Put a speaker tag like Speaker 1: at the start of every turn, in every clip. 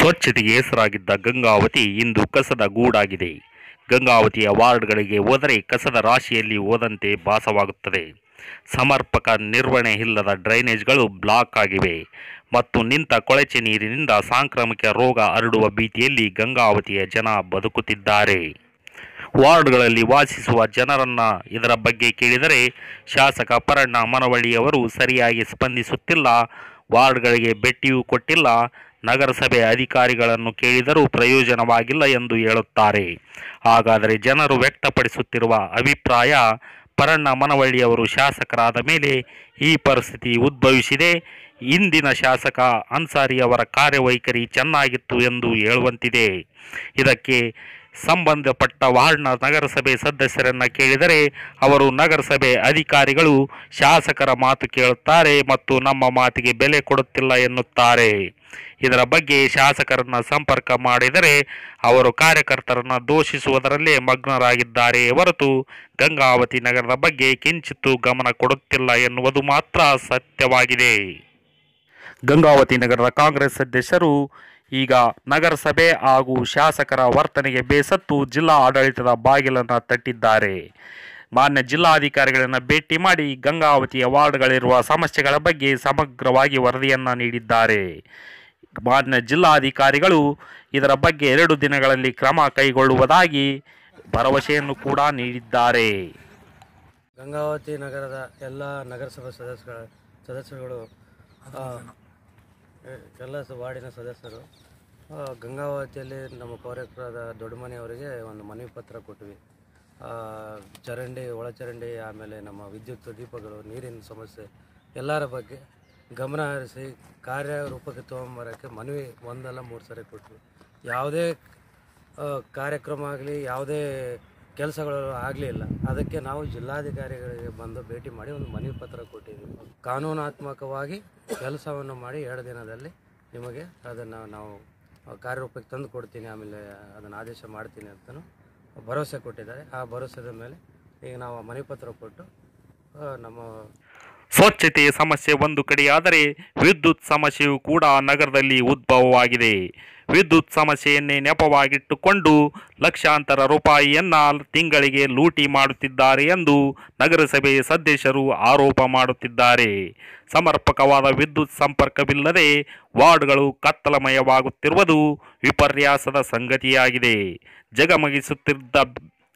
Speaker 1: ಸ್ವಚ್ಛತೆಗೆ ಹೆಸರಾಗಿದ್ದ ಗಂಗಾವತಿ ಇಂದು ಕಸದ ಗೂಡಾಗಿದೆ. ಗಂಗಾವತಿಯ ವಾರ್ಡ್ಗಳಿಗೆ ಹೋದರೆ ಕಸದ ರಾಶಿಯಲ್ಲಿ ಹೋದಂತೆ ಭಾಸವಾಗುತ್ತದೆ. ಸಮರ್ಪಕ ನಿರ್ವಹಣೆ ಇಲ್ಲದ ಡ್ರೈನೇಜ್ಗಳು ಬ್ಲಾಕ್ ಆಗಿವೆ. ಮತ್ತು ನಿಂತ ಕೊಳಚೆ ನೀರಿನಿಂದ ಸಾಂಕ್ರಾಮಿಕ ರೋಗ ಹರಡುವ ಭೀತಿಯಲ್ಲಿ ಗಂಗಾವತಿಯ ಜನ ಬದುಕುತ್ತಿದ್ದಾರೆ. ವಾರ್ಡ್ಗಳಲ್ಲಿ ವಾಸಿಸುವ ಜನರನ್ನು ಇದರ ಬಗ್ಗೆ ಕೇಳಿದರೆ ಶಾಸಕ ಪರಣ್ಣ ಮನವಳ್ಳಿಯವರು ಸರಿಯಾಗಿ ಸ್ಪಂದಿಸುತ್ತಿಲ್ಲ. ವಾರ್ಡ್ಗಳಿಗೆ ಭೇಟಿಯೂ ಕೊಟ್ಟಿಲ್ಲ. ನಗರಸಭೆ ಅಧಿಕಾರಿಗಳನ್ನು ಕೇಳಿದರೂ ಪ್ರಯೋಜನವಾಗಿಲ್ಲ ಎಂದು ಹೇಳುತ್ತಾರೆ. ಹಾಗಾದರೆ ಜನರು ವ್ಯಕ್ತಪಡಿಸುತ್ತಿರುವ ಅಭಿಪ್ರಾಯ, ಪರಣ್ಣ ಮನವಳ್ಳಿಯವರು ಶಾಸಕರಾದ ಮೇಲೆ ಈ ಪರಿಸ್ಥಿತಿ ಉದ್ಭವಿಸಿದೆ. ಇಂದಿನ ಶಾಸಕ ಅನ್ಸಾರಿ ಅವರ ಕಾರ್ಯವೈಖರಿ ಚೆನ್ನಾಗಿತ್ತು ಎಂದು ಹೇಳುವಂತಿದೆ. ಇದಕ್ಕೆ ಸಂಬಂಧಪಟ್ಟ ವಾರ್ಡ್ನ ನಗರಸಭೆ ಸದಸ್ಯರನ್ನು ಕೇಳಿದರೆ ಅವರು ನಗರಸಭೆ ಅಧಿಕಾರಿಗಳು ಶಾಸಕರ ಮಾತು ಕೇಳುತ್ತಾರೆ ಮತ್ತು ನಮ್ಮ ಮಾತಿಗೆ ಬೆಲೆ ಕೊಡುತ್ತಿಲ್ಲ ಎನ್ನುತ್ತಾರೆ. ಇದರ ಬಗ್ಗೆ ಶಾಸಕರನ್ನು ಸಂಪರ್ಕ ಮಾಡಿದರೆ ಅವರು ಕಾರ್ಯಕರ್ತರನ್ನು ದೂಷಿಸುವುದರಲ್ಲೇ ಮಗ್ನರಾಗಿದ್ದಾರೆ ಹೊರತು ಗಂಗಾವತಿ ನಗರದ ಬಗ್ಗೆ ಕಿಂಚಿತ್ತೂ ಗಮನ ಕೊಡುತ್ತಿಲ್ಲ ಎನ್ನುವುದು ಮಾತ್ರ ಸತ್ಯವಾಗಿದೆ. ಗಂಗಾವತಿ ನಗರದ ಕಾಂಗ್ರೆಸ್ ಸದಸ್ಯರು ಈಗ ನಗರಸಭೆ ಹಾಗೂ ಶಾಸಕರ ವರ್ತನೆಗೆ ಬೇಸತ್ತು ಜಿಲ್ಲಾ ಆಡಳಿತದ ಬಾಗಿಲನ್ನು ತಟ್ಟಿದ್ದಾರೆ. ಮಾನ್ಯ ಜಿಲ್ಲಾಧಿಕಾರಿಗಳನ್ನು ಭೇಟಿ ಮಾಡಿ ಗಂಗಾವತಿಯ ವಾರ್ಡ್ಗಳಿರುವ ಸಮಸ್ಯೆಗಳ ಬಗ್ಗೆ ಸಮಗ್ರವಾಗಿ ವರದಿಯನ್ನು ನೀಡಿದ್ದಾರೆ. ಮಾನ್ಯ ಜಿಲ್ಲಾಧಿಕಾರಿಗಳು ಇದರ ಬಗ್ಗೆ ಎರಡು ದಿನಗಳಲ್ಲಿ ಕ್ರಮ ಕೈಗೊಳ್ಳುವುದಾಗಿ ಭರವಸೆಯನ್ನು ಕೂಡ ನೀಡಿದ್ದಾರೆ.
Speaker 2: ಗಂಗಾವತಿ ನಗರದ ಎಲ್ಲ ನಗರಸಭಾ ಸದಸ್ಯರು ಸದಸ್ಯರುಗಳು ಎಲ್ಲ ವಾರ್ಡಿನ ಸದಸ್ಯರು. ಗಂಗಾವತಿಯಲ್ಲಿ ನಮ್ಮ ಪೌರಕರಾದ ದೊಡ್ಡಮನೆ ಅವರಿಗೆ ಒಂದು ಮನವಿ ಪತ್ರ ಕೊಟ್ವಿ. ಚರಂಡಿ ಒಳಚರಂಡಿ ಆಮೇಲೆ ನಮ್ಮ ವಿದ್ಯುತ್ ದೀಪಗಳು, ನೀರಿನ ಸಮಸ್ಯೆ, ಎಲ್ಲರ ಬಗ್ಗೆ ಗಮನ ಹರಿಸಿ ಕಾರ್ಯರೂಪಕ್ಕೆ ತೊಗೊಂಬರೋಕ್ಕೆ ಮನವಿ ಒಂದಲ್ಲ ಮೂರು ಸರಿ ಕೊಟ್ವಿ. ಯಾವುದೇ ಕಾರ್ಯಕ್ರಮ ಆಗಲಿ, ಯಾವುದೇ ಕೆಲಸಗಳು ಆಗಲಿಲ್ಲ ಅದಕ್ಕೆ ನಾವು ಜಿಲ್ಲಾಧಿಕಾರಿಗಳಿಗೆ ಬಂದು ಭೇಟಿ ಮಾಡಿ ಒಂದು ಮನವಿ ಪತ್ರ ಕೊಟ್ಟಿದ್ದೀವಿ. ಕಾನೂನಾತ್ಮಕವಾಗಿ ಕೆಲಸವನ್ನು ಮಾಡಿ ಎರಡು ದಿನದಲ್ಲಿ ನಿಮಗೆ ಅದನ್ನು ನಾವು ಕಾರ್ಯರೂಪಕ್ಕೆ ತಂದು ಕೊಡ್ತೀನಿ, ಆಮೇಲೆ ಅದನ್ನು ಆದೇಶ ಮಾಡ್ತೀನಿ ಅಂತಲೂ ಭರವಸೆ ಕೊಟ್ಟಿದ್ದಾರೆ. ಆ ಭರವಸೆದ ಮೇಲೆ ಈಗ ನಾವು ಮನವಿ ಪತ್ರ ಕೊಟ್ಟು ನಮ್ಮ
Speaker 1: ಸ್ವಚ್ಛತೆಯ ಸಮಸ್ಯೆ ಒಂದು ಕಡೆಯಾದರೆ ವಿದ್ಯುತ್ ಸಮಸ್ಯೆಯೂ ಕೂಡ ನಗರದಲ್ಲಿ ಉದ್ಭವವಾಗಿದೆ. ವಿದ್ಯುತ್ ಸಮಸ್ಯೆಯನ್ನೇ ನೆಪವಾಗಿಟ್ಟುಕೊಂಡು ಲಕ್ಷಾಂತರ ರೂಪಾಯಿಯನ್ನ ತಿಂಗಳಿಗೆ ಲೂಟಿ ಮಾಡುತ್ತಿದ್ದಾರೆ ಎಂದು ನಗರಸಭೆ ಸದಸ್ಯರು ಆರೋಪ ಮಾಡುತ್ತಿದ್ದಾರೆ. ಸಮರ್ಪಕವಾದ ವಿದ್ಯುತ್ ಸಂಪರ್ಕವಿಲ್ಲದೆ ವಾರ್ಡ್ಗಳು ಕತ್ತಲಮಯವಾಗುತ್ತಿರುವುದು ವಿಪರ್ಯಾಸದ ಸಂಗತಿಯಾಗಿದೆ. ಜಗಮಗಿಸುತ್ತಿದ್ದ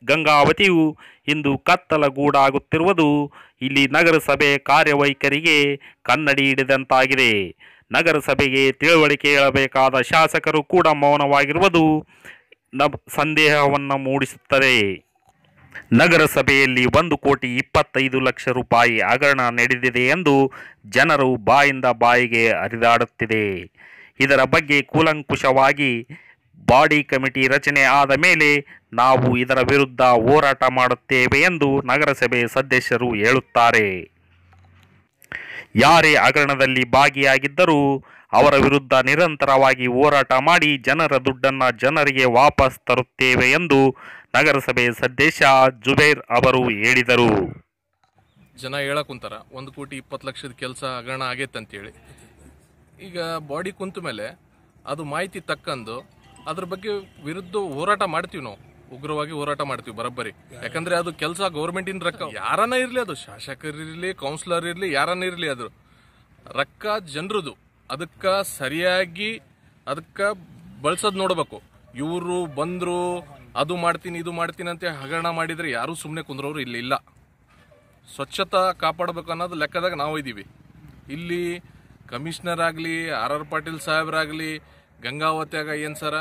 Speaker 1: ಗಂಗಾವತಿಯು ಇಂದು ಕತ್ತಲಗೂಡಾಗುತ್ತಿರುವುದು ಇಲ್ಲಿ ನಗರಸಭೆ ಕಾರ್ಯವೈಖರಿಗೆ ಕನ್ನಡಿ ಹಿಡಿದಂತಾಗಿದೆ. ನಗರಸಭೆಗೆ ತಿಳುವಳಿಕೆ ಹೇಳಬೇಕಾದ ಶಾಸಕರು ಕೂಡ ಮೌನವಾಗಿರುವುದು ನಬ್ ಸಂದೇಹವನ್ನು ಮೂಡಿಸುತ್ತದೆ. ನಗರಸಭೆಯಲ್ಲಿ ಒಂದು ಕೋಟಿ ಇಪ್ಪತ್ತೈದು ಲಕ್ಷ ರೂಪಾಯಿ ಹಗರಣ ನಡೆದಿದೆ ಎಂದು ಜನರು ಬಾಯಿಂದ ಬಾಯಿಗೆ ಹರಿದಾಡುತ್ತಿದೆ. ಇದರ ಬಗ್ಗೆ ಕೂಲಂಕುಷವಾಗಿ ಬಾಡಿ ಕಮಿಟಿ ರಚನೆ ಆದ ಮೇಲೆ ನಾವು ಇದರ ವಿರುದ್ಧ ಹೋರಾಟ ಮಾಡುತ್ತೇವೆ ಎಂದು ನಗರಸಭೆ ಸದಸ್ಯರು ಹೇಳುತ್ತಾರೆ. ಯಾರೇ ಹಗರಣದಲ್ಲಿ ಭಾಗಿಯಾಗಿದ್ದರೂ ಅವರ ವಿರುದ್ಧ ನಿರಂತರವಾಗಿ ಹೋರಾಟ ಮಾಡಿ ಜನರ ದುಡ್ಡನ್ನು ಜನರಿಗೆ ವಾಪಸ್ ತರುತ್ತೇವೆ ಎಂದು ನಗರಸಭೆ ಸದಸ್ಯ ಜುಬೇರ್ ಅವರು ಹೇಳಿದರು.
Speaker 3: ಜನ ಹೇಳಕ್ ಕುಂತಾರ, ಒಂದು ಕೋಟಿ ಇಪ್ಪತ್ತು ಲಕ್ಷದ ಕೆಲಸ ಹಗರಣ ಆಗೈತೆ ಅಂತೇಳಿ. ಈಗ ಬಾಡಿ ಕುಂತ ಮೇಲೆ ಅದು ಮಾಹಿತಿ ತಕ್ಕಂದು ಅದ್ರ ಬಗ್ಗೆ ವಿರುದ್ಧ ಹೋರಾಟ ಮಾಡ್ತೀವಿ ನಾವು. ಉಗ್ರವಾಗಿ ಹೋರಾಟ ಮಾಡ್ತೀವಿ, ಬರೋಬ್ಬರಿ. ಯಾಕಂದ್ರೆ ಅದು ಕೆಲಸ ಗೌರ್ಮೆಂಟಿನ ರೊಕ್ಕ. ಯಾರನ್ನ ಇರ್ಲಿ ಅದು ಶಾಸಕರಿರ್ಲಿ ಕೌನ್ಸಿಲರ್ ಇರ್ಲಿ, ಯಾರನ್ನ ಇರ್ಲಿ ಅದು ರೊಕ್ಕ ಜನರದು. ಅದಕ್ಕೆ ಸರಿಯಾಗಿ ಅದಕ್ಕ ಬಳಸೋದು ನೋಡಬೇಕು. ಇವರು ಬಂದರು, ಅದು ಮಾಡ್ತೀನಿ, ಇದು ಮಾಡ್ತೀನಿ ಅಂತ ಹಗರಣ ಮಾಡಿದ್ರೆ ಯಾರು ಸುಮ್ಮನೆ ಕುಂದ್ರೋರು ಇಲ್ಲಿ ಇಲ್ಲ. ಸ್ವಚ್ಛತಾ ಕಾಪಾಡಬೇಕು ಅನ್ನೋದು ಲೆಕ್ಕದಾಗ ನಾವು ಇದ್ದೀವಿ ಇಲ್ಲಿ ಕಮಿಷನರ್ ಆಗಲಿ, ಆರ್ ಆರ್ ಪಾಟೀಲ್ ಸಾಹೇಬ್ರಾಗಲಿ ಗಂಗಾವತಿಯಾಗ ಏನು ಸರ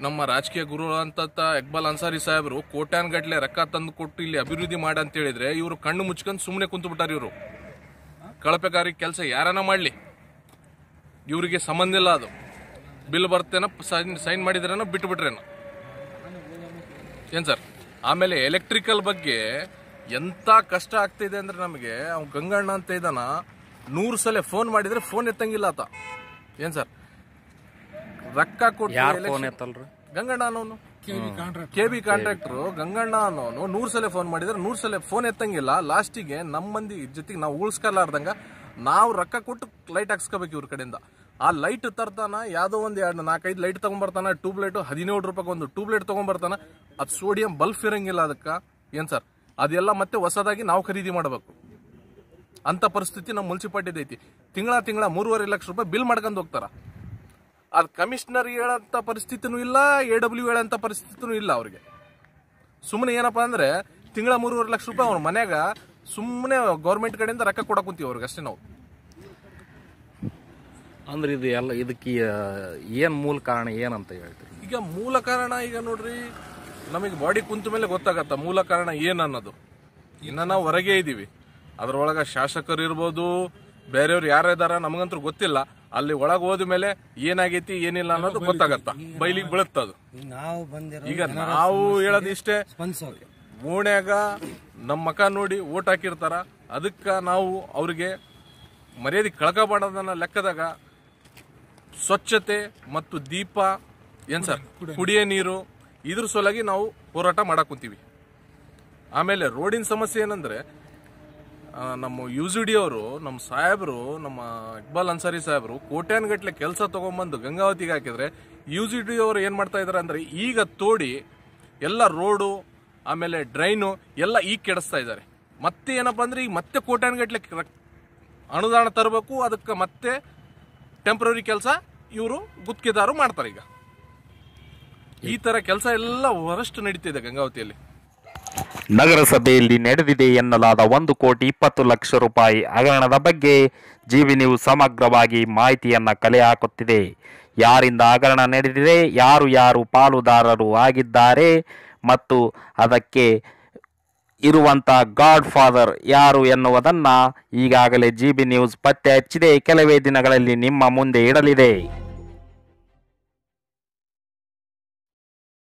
Speaker 3: ನಮ್ಮ ರಾಜಕೀಯ ಗುರು ಅಂತ ಇಕ್ಬಾಲ್ ಅನ್ಸಾರಿ ಸಾಹೇಬರು ಕೋಟ್ಯಾನ್ ಗಟ್ಲೆ ರೊಕ್ಕ ತಂದು ಕೊಟ್ಟು ಇಲ್ಲಿ ಅಭಿವೃದ್ಧಿ ಮಾಡಿ ಅಂತ ಹೇಳಿದ್ರೆ ಇವರು ಕಣ್ಣು ಮುಚ್ಕೊಂಡು ಸುಮ್ಮನೆ ಕುಂತು ಬಿಟ್ಟಾರ ಇವರು. ಕಳಪೆಗಾರಿ ಕೆಲಸ ಯಾರನ್ನ ಮಾಡಲಿ? ಇವರಿಗೆ ಸಂಬಂಧ ಇಲ್ಲ ಅದು. ಬಿಲ್ ಬರ್ತೇನ, ಸೈನ್ ಸೈನ್ ಮಾಡಿದ್ರೇನೋ ಬಿಟ್ಟು ಏನು ಸರ್? ಆಮೇಲೆ ಎಲೆಕ್ಟ್ರಿಕಲ್ ಬಗ್ಗೆ ಎಂತ ಕಷ್ಟ ಆಗ್ತಿದೆ ಅಂದ್ರೆ ನಮಗೆ ಅವ್ನು ಗಂಗಣ್ಣ ಅಂತ ಇದ್ದಾನ ನೂರು ಸಲ ಫೋನ್ ಮಾಡಿದ್ರೆ ಫೋನ್ ಎತ್ತಂಗಿಲ್ಲ ಆತ. ಏನ್ ಸರ್? ರೊಕ್ಕ ಕೊಟ್ಟು election- ಗಂಗಣ್ಣ ಅನ್ನೋನು. ಕೆ ಬಿ ಕಾಂಟ್ರಾಕ್ಟರ್ ಗಂಗಣ್ಣ ಅನ್ನೋನು ನೂರ್ ಸಲ ಫೋನ್ ಮಾಡಿದ್ರೆ ನೂರ್ ಸಲ ಫೋನ್ ಎತ್ತಂಗಿಲ್ಲ. ಲಾಸ್ಟಿಗೆ ನಮ್ಮ ಮಂದಿ ಜೊತೆಗೆ ನಾವು ಉಳಿಸ್ಕಲಾರ್ದಂಗ ನಾವು ರೊಕ್ಕ ಕೊಟ್ಟು ಲೈಟ್ ಹಾಕ್ಸ್ಕೋಬೇಕು ಇವ್ರ ಕಡೆಯಿಂದ. ಆ ಲೈಟ್ ತರ್ತಾನ ಯಾವುದೋ ಒಂದು ಎರಡು ನಾಲ್ಕೈದು ಲೈಟ್ ತಗೊಂಡ್ಬರ್ತಾನ ಟ್ಯೂಬ್ ಲೈಟ್ ಹದಿನೇಳು ರೂಪಾಯಿ ಒಂದು ಟ್ಯೂಬ್ ಲೈಟ್ ತಗೊಂಡ್ಬರ್ತಾನ ಅದು ಸೋಡಿಯಂ ಬಲ್ಬ್ ಇರಂಗಿಲ್ಲ ಅದಕ್ಕೆ. ಏನ್ ಸರ್? ಅದೆಲ್ಲ ಮತ್ತೆ ಹೊಸದಾಗಿ ನಾವು ಖರೀದಿ ಮಾಡಬೇಕು. ಅಂತ ಪರಿಸ್ಥಿತಿ ನಮ್ಮ ಮುನ್ಸಿಪಾಲ್ಟಿದ ಐತಿ. ತಿಂಗಳ ತಿಂಗಳ ಮೂರುವರೆ ಲಕ್ಷ ರೂಪಾಯಿ ಬಿಲ್ ಮಾಡ್ಕೊಂಡು ಹೋಗ್ತಾರ. ಅದು ಕಮಿಷನರ್ ಹೇಳಂತ ಪರಿಸ್ಥಿತಿನೂ ಇಲ್ಲ ಎ ಡಬ್ಲ್ಯೂ ಹೇಳಂತ ಪರಿಸ್ಥಿತಿನೂ ಇಲ್ಲ ಅವ್ರಿಗೆ. ಸುಮ್ಮನೆ ಏನಪ್ಪ ಅಂದ್ರೆ ತಿಂಗಳ ಮೂರುವರೆ ಲಕ್ಷ ರೂಪಾಯಿ ಅವ್ರ ಮನ್ಯಾಗ ಸುಮ್ಮನೆ ಗೌರ್ಮೆಂಟ್ ಕಡೆಯಿಂದ ರೊಕ್ಕ ಕೊಡಕ್ ಕುಂತೀವಿ ಅವ್ರಿಗೆ ಅಷ್ಟೇ ನಾವು.
Speaker 1: ಅಂದ್ರೆ ಇದು ಎಲ್ಲ ಇದಕ್ಕೆ ಏನು ಮೂಲ ಕಾರಣ ಏನಂತ ಹೇಳ್ತೀರಿ?
Speaker 3: ಈಗ ಮೂಲ ಕಾರಣ ಈಗ ನೋಡ್ರಿ ನಮಗೆ ಬಾಡಿ ಕುಂತ ಮೇಲೆ ಗೊತ್ತಾಗತ್ತ ಮೂಲ ಕಾರಣ ಏನ್ ಅನ್ನೋದು ಇನ್ನ ನಾವು ಹೊರಗೆ ಇದ್ದೀವಿ ಅದ್ರೊಳಗ ಶಾಸಕರು ಇರ್ಬೋದು ಬೇರೆಯವ್ರು ಯಾರು ಇದಾರ ನಮಗಂತೂ ಗೊತ್ತಿಲ್ಲ. ಅಲ್ಲಿ ಒಳಗೆ ಹೋದ ಮೇಲೆ ಏನಾಗೈತಿ ಏನಿಲ್ಲ ಅನ್ನೋದು ಗೊತ್ತಾಗತ್ತ. ಬೈಲಿಗೆ ಬೀಳುತ್ತದು
Speaker 2: ಈಗ ನಾವು
Speaker 3: ಈಗ ನಾವು ಹೇಳೋದು ಇಷ್ಟೇ. ಓಣ್ಯಾಗ ನಮ್ಮ ಮಕ ನೋಡಿ ಓಟ್ ಹಾಕಿರ್ತಾರ. ಅದಕ್ಕೆ ನಾವು ಅವ್ರಿಗೆ ಮರ್ಯಾದೆ ಕಳ್ಕೊಬಾರ್ದನ್ನ ಲೆಕ್ಕದಾಗ ಸ್ವಚ್ಛತೆ ಮತ್ತು ದೀಪ ಏನ್ ಸರ್ ಕುಡಿಯೋ ನೀರು. ಇದ್ರ ಸಲುವಾಗಿ ನಾವು ಹೋರಾಟ ಮಾಡಕ್ಕೂತೀವಿ ಆಮೇಲೆ ರೋಡಿನ ಸಮಸ್ಯೆ ಏನಂದ್ರೆ ನಮ್ಮ ಯು ಜಿ ಡಿ ಅವರು, ನಮ್ಮ ಸಾಹೇಬರು, ನಮ್ಮ ಇಕ್ಬಾಲ್ ಅನ್ಸಾರಿ ಸಾಹೇಬರು ಕೋಟ್ಯಾನ್ಗಟ್ಲೆ ಕೆಲಸ ತಗೊಂಬಂದು ಗಂಗಾವತಿಗೆ ಹಾಕಿದ್ರೆ ಯು ಜಿ ಡಿ ಅವರು ಏನು ಮಾಡ್ತಾ ಇದ್ದಾರೆ ಅಂದ್ರೆ ಈಗ ತೋಡಿ ಎಲ್ಲ ರೋಡು, ಆಮೇಲೆ ಡ್ರೈನು ಎಲ್ಲ ಈಗ ಕೆಡಿಸ್ತಾ ಇದ್ದಾರೆ ಮತ್ತೆ ಏನಪ್ಪಾ ಅಂದ್ರೆ ಈಗ ಮತ್ತೆ ಕೋಟ್ಯಾನ್ಗಟ್ಲೆ ಅನುದಾನ ತರಬೇಕು, ಅದಕ್ಕೆ ಮತ್ತೆ ಟೆಂಪ್ರರಿ ಕೆಲಸ ಇವರು ಗುತ್ತಿಗೆದಾರು ಮಾಡ್ತಾರೆ ಈಗ. ಈ ತರ ಕೆಲಸ ಎಲ್ಲ ವರಷ್ಟು ನಡೀತಿದೆ ಗಂಗಾವತಿಯಲ್ಲಿ.
Speaker 1: ನಗರಸಭೆಯಲ್ಲಿ ನಡೆದಿದೆ ಎನ್ನಲಾದ ಒಂದು ಕೋಟಿ ಇಪ್ಪತ್ತು ಲಕ್ಷ ರೂಪಾಯಿ ಹಗರಣದ ಬಗ್ಗೆ ಜೀವಿ ನ್ಯೂಸ್ ಸಮಗ್ರವಾಗಿ ಮಾಹಿತಿಯನ್ನು ಕಲೆ ಹಾಕುತ್ತಿದೆ. ಯಾರಿಂದ ಹಗರಣ ನಡೆದಿದೆ, ಯಾರು ಯಾರು ಪಾಲುದಾರರು ಆಗಿದ್ದಾರೆ ಮತ್ತು ಅದಕ್ಕೆ ಇರುವಂತ ಗಾಡ್ ಫಾದರ್ ಯಾರು ಎನ್ನುವುದನ್ನು ಈಗಾಗಲೇ ಜಿ ಬಿ ನ್ಯೂಸ್ ಪತ್ತೆ ಹಚ್ಚಿದೆ. ಕೆಲವೇ ದಿನಗಳಲ್ಲಿ ನಿಮ್ಮ ಮುಂದೆ ಇಡಲಿದೆ.